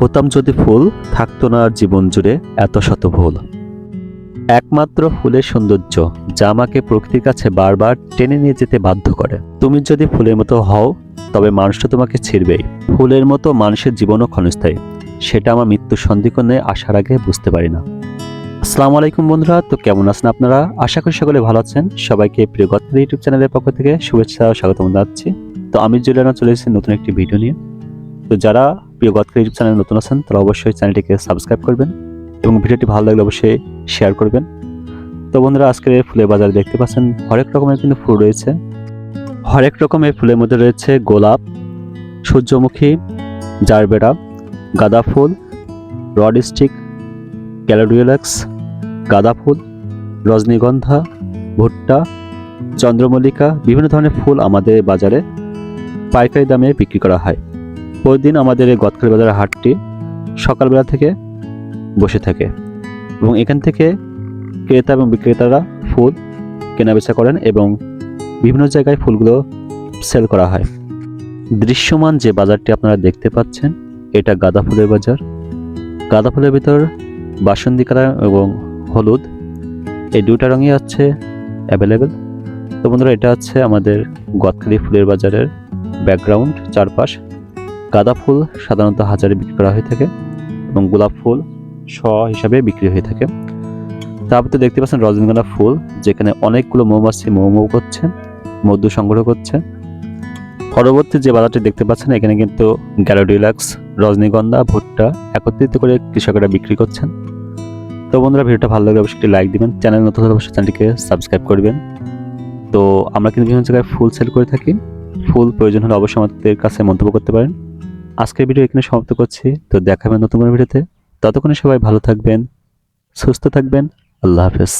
হতাম যদি ফুল, থাকতো না আর জীবন জুড়ে এত শত ভুল। একমাত্র ফুলের সৌন্দর্য, যা আমাকে প্রকৃতির কাছে বারবার টেনে নিয়ে যেতে বাধ্য করে। তুমি যদি ফুলের মতো হও, তবে মানুষটা তোমাকে ছিড়বেই। ফুলের মতো মানুষের জীবনও ক্ষণস্থায়ী। সেটা আমার মৃত্যুর সন্ধিক্ষণে আসার আগে বুঝতে পারি না। আসসালামু আলাইকুম বন্ধুরা, তো কেমন আছেন আপনারা? আশা করি সকলে ভালো আছেন। সবাইকে প্রিয় গত্র ইউটিউব চ্যানেলের পক্ষ থেকে শুভেচ্ছা স্বাগতম জানাচ্ছি। তো আমি জুলিয়ানা চলে এসেছি নতুন একটি ভিডিও নিয়ে। তো যারা প্রিয় গত্র ইউটিউব চ্যানেলে নতুন আছেন, তারা অবশ্যই চ্যানেলটিকে সাবস্ক্রাইব করবেন এবং ভিডিওটি ভালো লাগলে অবশ্যই শেয়ার করবেন। তো বন্ধুরা, আজকের ফুলের বাজারে দেখতে পাচ্ছেন হরেক রকমের কিন্তু ফুল রয়েছে। হরেক রকমের ফুলের মধ্যে রয়েছে গোলাপ, সূর্যমুখী জারবেরা গাঁদা ফুল, রড স্টিক ক্যালোডিওলাক্স গাঁদা ফুল, রজনীগন্ধা, ভুট্টা, চন্দ্রমল্লিকা, বিভিন্ন ধরনের ফুল আমাদের বাজারে পাইকারি দামে বিক্রি করা হয়। প্রতিদিন আমাদের এই গতকাল বাজারের হাটটি সকালবেলা থেকে বসে থাকে এবং এখান থেকে ক্রেতা এবং বিক্রেতারা ফুল কেনাবেচা করেন এবং বিভিন্ন জায়গায় ফুলগুলো সেল করা হয়। দৃশ্যমান যে বাজারটি আপনারা দেখতে পাচ্ছেন, এটা গাঁদা ফুলের বাজার। গাঁদা ফুলের ভিতর বাসন্তী কালার এবং হলুদ। এই দুটা রঙই আছে অ্যাভেলেবেল তো বন্ধুরা, এটা হচ্ছে আমাদের গদখালি ফুলের বাজারের ব্যাকগ্রাউন্ড চারপাশ। গাঁদা ফুল সাধারণত হাজারে বিক্রি করা হয়ে থাকে এবং গোলাপ ফুল শ হিসাবে বিক্রি হয়ে থাকে। তারপর তো দেখতে পাচ্ছেন রজনীগন্ধা ফুল, যেখানে অনেকগুলো মৌমাছি মৌ মৌ করছে, মধু সংগ্রহ করছে। পরবর্তী যে বাজারটি দেখতে পাচ্ছেন, এখানে কিন্তু গ্যালোডিলাক্স রজনীগন্ধা, ভুট্টা একত্রিত করে কৃষকেরা বিক্রি করছেন। তো বন্ধুরা, ভিডিওটা ভালো লাগলে অবশ্যই একটি লাইক দিবেন, চ্যানেল নতুন হলে অবশ্যই চ্যানেলটিকে সাবস্ক্রাইব করবেন। তো আমরা কিন্তু বিভিন্ন জায়গায় ফুল সেল করে থাকি। ফুল প্রয়োজন হলে অবশ্যই আমাদের কাছে মন্তব্য করতে পারেন। আজকের ভিডিও এখানে সমাপ্ত করছি। তো দেখাবেন নতুন কোনো ভিডিওতে। ততক্ষণে সবাই ভালো থাকবেন, সুস্থ থাকবেন। আল্লাহ হাফেজ।